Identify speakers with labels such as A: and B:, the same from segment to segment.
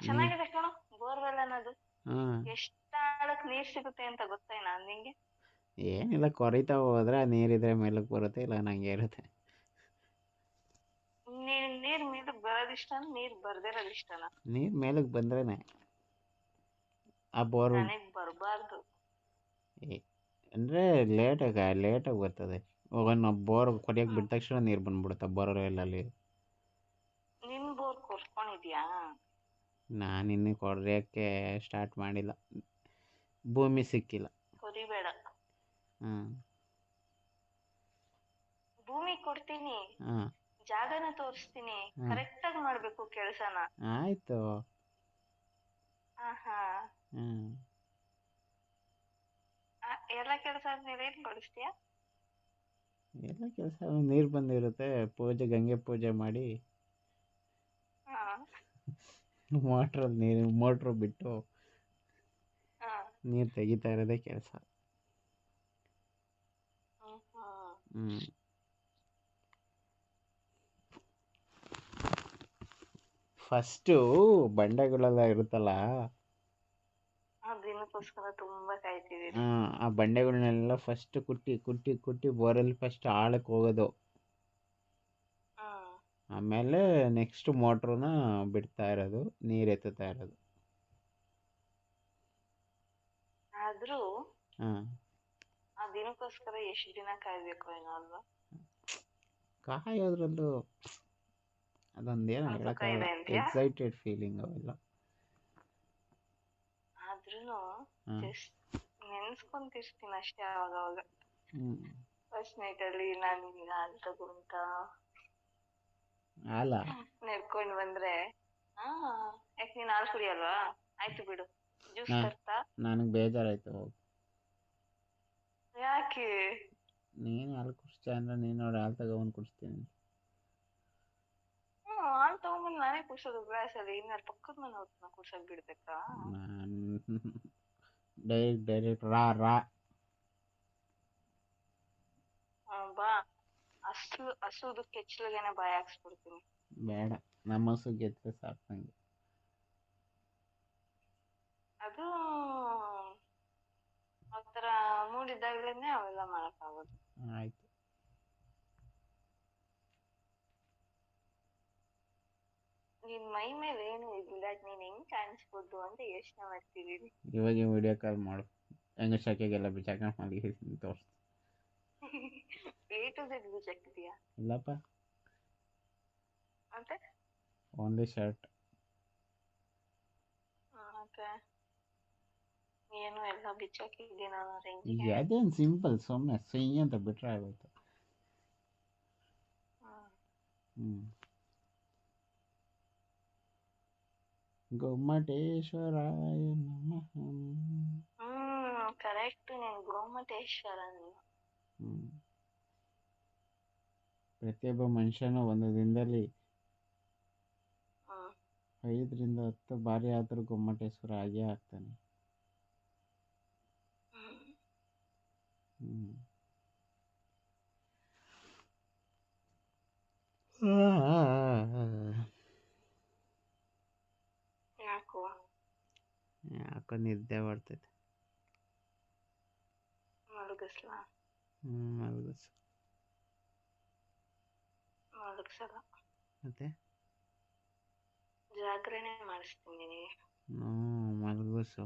A: ಚೆನ್ನಾಗಿದೆ ಕಣೋ ಬೋರ್ವೆಲ್ ಅನ್ನೋದು. ಎಷ್ಟ್ ಆಳಕ್ ನೀರ್ ಸಿಗುತ್ತೆ ಅಂತ ಗೊತ್ತೇನಾ ನಿಂಗೆ?
B: ಏನಿಲ್ಲ ಕೊರಿತಾ ಹೋದ್ರೆ ನೀರಿದ್ರೆ ಮೇಲಕ್ಕೆ ಬರುತ್ತೆ ಇಲ್ಲ ನಂಗೆ ಇರುತ್ತೆ.
A: ನೀರ್ ನೀರ್ ಮೇಲೆ ಬರೋದ್ ಇಷ್ಟ ನೀರ್ ಬರ್ದಿರೋದ್ ಇಷ್ಟನ?
B: ನೀರ್ ಮೇಲಕ್ಕೆ ಬಂದ್ರೇನೆ. ಆ ಬೋರ್
A: ನನಗ್ ಬರ್ಬಾರ್ದು.
B: ಅಂದ್ರೆ ಲೇಟಾಗ ಲೇಟಾಗಿ ಬರ್ತದೆ. ಇವಾಗ ನಾವು ಬೋರ್ ಕೊರಿಯಕ್ಕೆ ಬಿಟ್ಟ ತಕ್ಷಣ ನೀರು ಬಂದ್ಬಿಡುತ್ತೆ ಬೋರ್ವೆಲ್ಲಲ್ಲಿ
A: ನಿಮ್ ಬೋರ್ ಕೊರ್ಸ್ಕೊಂಡಿದ್ಯಾ?
B: ನಾನು ಇನ್ನು ಕೊರಿಯೋಕ್ಕೆ ಸ್ಟಾರ್ಟ್ ಮಾಡಿಲ್ಲ. ಭೂಮಿ ಸಿಕ್ಕಿಲ್ಲ.
A: ಕೊರಿಬೇಡ.
B: ಹಾಂ.
A: ಭೂಮಿ ಕೊಡ್ತೀನಿ.
B: ಹಾಂ.
A: ಜಾಗನ ತೋರಿಸ್ತೀನಿ.
B: ಹ್ಮ್.
A: ಕರೆಕ್ಟ್ ಆಗಿ ಮಾಡ್ಬೇಕು ಕೆಲ್ಸನ.
B: ಆಯಿತು.
A: ಆಹಾ.
B: ಹ್ಞೂ
A: ಆ, ಎಲ್ಲ ಕೆಲ್ಸ ಆದ್ಮೇಲೆ ಏನ್ ಕೊಡಿಸ್ತೀಯಾ?
B: ಎಲ್ಲ ಕೆಲಸ ನೀರು ಬಂದಿರುತ್ತೆ. ಪೂಜೆ ಗಂಗೆ ಪೂಜೆ ಮಾಡಿ.
A: ಹಾ.
B: ಮೋಟ್ರಲ್ಲಿ ನೀರು ಮೋಟ್ರು ಬಿಟ್ಟು ನೀರು ತೆಗಿತಾ ಇರೋದೇ ಕೆಲಸ. ಹ್ಞೂ ಫಸ್ಟು ಬಂಡೆಗಳೆಲ್ಲ ಇರುತ್ತಲ್ಲ?
A: ಆ
B: ಬಂಡೆಗಳನ್ನೆಲ್ಲ ಫಸ್ಟ್ ಕುಟ್ಟಿ ಕುಟ್ಟಿ ಕುಟ್ಟಿ ಬೋರಲ್ಲಿ ಫಸ್ಟ್ ಆಳಕ್ಕೆ ಹೋಗೋದು. ಆಮೇಲೆ ನೆಕ್ಸ್ಟ್ ಮೋಟ್ರನ್ನ ಬಿಡ್ತಾ ಇರೋದು ನೀರು ಎತ್ತುತ್ತಾ ಇರೋದು.
A: ಆದ್ರೂ
B: ಹಾಂ.
A: ಆ ದಿನಕ್ಕೋಸ್ಕರ ಎಷ್ಟು ದಿನ ಕಾಯ್ಬೇಕು ಏನೋ ಅಲ್ವಾ?
B: ಕಾಯೋದ್ರಲ್ಲೂ ಅದೊಂದೇನು ಹೇಳೋಕ್ಕಾಗಲ್ಲ
A: ಇದೆ
B: ಎಕ್ಸೈಟೆಡ್ ಫೀಲಿಂಗ್ ಅವೆಲ್ಲ
A: ಆದ್ರೂನು
B: ಹಾಂ.
A: ಜಸ್ಟ್ ನೆನ್ಸ್ಕೊಂತಿರ್ತೀನಿ ಅಷ್ಟೇ ಅವಾಗ ಅವಾಗ
B: ಹ್ಞೂ
A: ಫಸ್ಟ್ ನೈಟ್ ಅಲ್ಲಿ ನಾನು ನಿನ್ನ ಹಾಲ್ ತಗೊಂತ
B: ಅಲ್ಲ.
A: ನೆಡ್ಕೊಂಡ್ ಬಂದ್ರೆ ಹಾ ಯಾಕೆ ನೀನ್ ಹಾಲ್ ಕುಡಿಯಲ್ವಾ? ಆಯ್ತು ಬಿಡು. ಜ್ಯೂಸ್
B: ಹಾ.
A: ತರ್ತಾ?
B: ನನಗೆ ಬೇಜಾರಾಯ್ತು ಹೋಗು.
A: ಯಾಕೆ?
B: ನೀನು ಹಾಲು ಕುಡಿಸ್ತೀಯ ಅಂದ್ರೆ ನೀನು ನೋಡಿ ಹಾಲು ತಗೊಂಡು ಕುಡಿಸ್ತೀನಿ
A: ಹ್ಮ್ ಹಾಲ್ ತಗೊಂಬಂದ್ ನಾನೇ ಕುಡ್ಸೋದು. ಗ್ಲಾಸ್ ಅಲ್ಲಿ ಇನ್ನ ಪಕ್ಕದ ಮನೆ ಅವ್ರನ್ನ ಕುಡ್ಸಕ್ ಬಿಡ್ಬೇಕಾ?
B: ನಾನು ಡೈರೆಕ್ಟ್ ಡೈರೆಕ್ಟ್ ರಾ ರಾ.
A: ಆ, ಬಾ. ಹಸು ಹಸುದು ಕೆಚ್ಚಲಿಗೆನೆ ಬಾಯಿ ಹಾಕ್ಸ್ಬಿಡ್ತೀನಿ.
B: ಬೇಡ ನಮ್ಮ ಹಸು ಗೆದ್ರೆ ಸಾಕು ನಂಗೆ.
A: ಅದು ಆತರ ಮೂಡಿದಾಗ್ಲೇನೆ ಅವೆಲ್ಲ ಮಾಡಕ್ಕಾಗೋದು.
B: ಆಯ್ತು.
A: ನಿನ್ ಮೈ ಮೇಲೆ ಏನು ಇದಿಲ್ಲ ನೀನ್ ಹೆಂಗ್ ಕಾಣಿಸ್ಬೋದು ಅಂತ ಯೋಚನೆ ಮಾಡ್ತಿದೀನಿ.
B: ಇವಾಗ ವಿಡಿಯೋ ಕಾಲ್ ಮಾಡು. ಹೆಂಗ ಶಕೆಗೆಲ್ಲ ಬಿಚ್ಚಾಕ ಮಾಡಿ ತೋರಿಸ್ತು
A: ಎ ಟು ಝೆಡ್ ಬಿಚ್ಚಾಕಿದ್ಯಾ
B: ಇಲ್ಲಪ್ಪ.
A: ಮತ್ತೆ?
B: ಓನ್ಲಿ ಶರ್ಟ್
A: ಏನು ಎಲ್ಲ ನಾನು
B: ಅದೇನು ಸಿಂಪಲ್ ಸುಮ್ಮನೆ ಸೈ ಅಂತ ಬಿಟ್ರೆ ಆಗೋಯ್ತು. ಹ್ಞೂ ಗೊಮ್ಮಟೇಶ್ವರಾಯ ನಮಃ.
A: ಕರೆಕ್ಟ್ ನೀನು ಗೊಮ್ಮಟೇಶ್ವರ ನೀನು
B: ಹ್ಞೂ ಪ್ರತಿಯೊಬ್ಬ ಮನುಷ್ಯನೂ ಒಂದು ದಿನದಲ್ಲಿ ಐದರಿಂದ ಹತ್ತು ಬಾರಿ ಆದರೂ ಗೊಮ್ಮಟೇಶ್ವರ ಆಗೇ ಆಗ್ತಾನೆ. ಯಾಕೋ? ನಿದ್ದೆ ಬರ್ತೈತೆ.
A: ಮಲಗಿಸ್ಲಾ?
B: ಹ್ಞೂ ಮಲಗಿಸು.
A: ಮಲಗಿಸಲ್ಲ
B: ಮತ್ತೆ
A: ಜಾಗರಣೆ ಮಾಡಿಸ್ತೀನಿ ನಿನಗೆ
B: ಹ್ಞೂ ಮಲಗಿಸು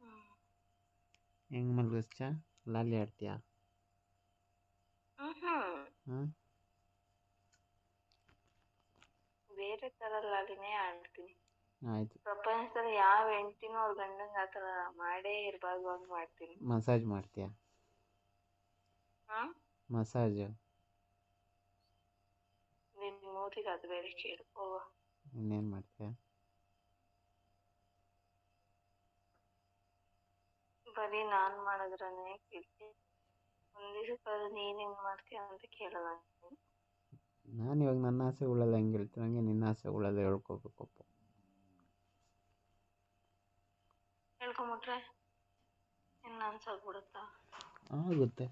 A: ಹ್ಮ್
B: ಹೆಂಗೆ ಮಲಗಿಸ್ಚ ಲಾಲಿ ಆಡ್ತೀಯಾ
A: ಹ್ಮ್
B: ಹಾಂ
A: ಬೇರೆ ತರ ಲಾಲಿನೇ ಆಡ್ತೀನಿ
B: ಆಯಿತು
A: ಪ್ರಪಂಚದಲ್ಲಿ ಯಾವ ಹೆಂಡ್ತಿನೂ ಅವ್ರ ಗಂಡಂಗ್ ಆತರ ಮಾಡೇ ಇರ್ಬಾರ್ದು ಅಂತ ಮಾಡ್ತೀನಿ
B: ಮಸಾಜ್ ಮಾಡ್ತೀಯಾ
A: ಹ್ಮ್
B: ಮಸಾಜು.
A: ನಿನ್ ಮೂತಿಗೆ ಅದು ಬೇರೆ ಕೇಳು. ಓ
B: ಇನ್ನೇನು ಮಾಡ್ತೀಯ?
A: ಬರೀ ನಾನ್ ಮಾಡಿದ್ರನೇ ಕೇಳ್ತೀನಿ ಒಂದ್ ದಿವಸಕ್ಕಾದ್ರೂ ನೀನ್ ಹೆಂಗ್ ಮಾಡ್ತೀಯ ಅಂತ ಕೇಳಲ್ಲ ನೀನು.
B: ನಾನು ಇವಾಗ ನನ್ನ ಆಸೆಗಳೆಲ್ಲ ಹೆಂಗೆ ಹೇಳ್ತೀನಿ ಹಂಗೆ ನಿನ್ನ ಆಸೆಗಳೆಲ್ಲ ಹೇಳ್ಕೊಬೇಕಪ್ಪ
A: ಹೇಳ್ಕೊಂಬಿಟ್ರೆ ಇನ್ನು ಅನ್ಸೋಗ್ಬಿಡುತ್ತಾ
B: ಆಗುತ್ತೆ.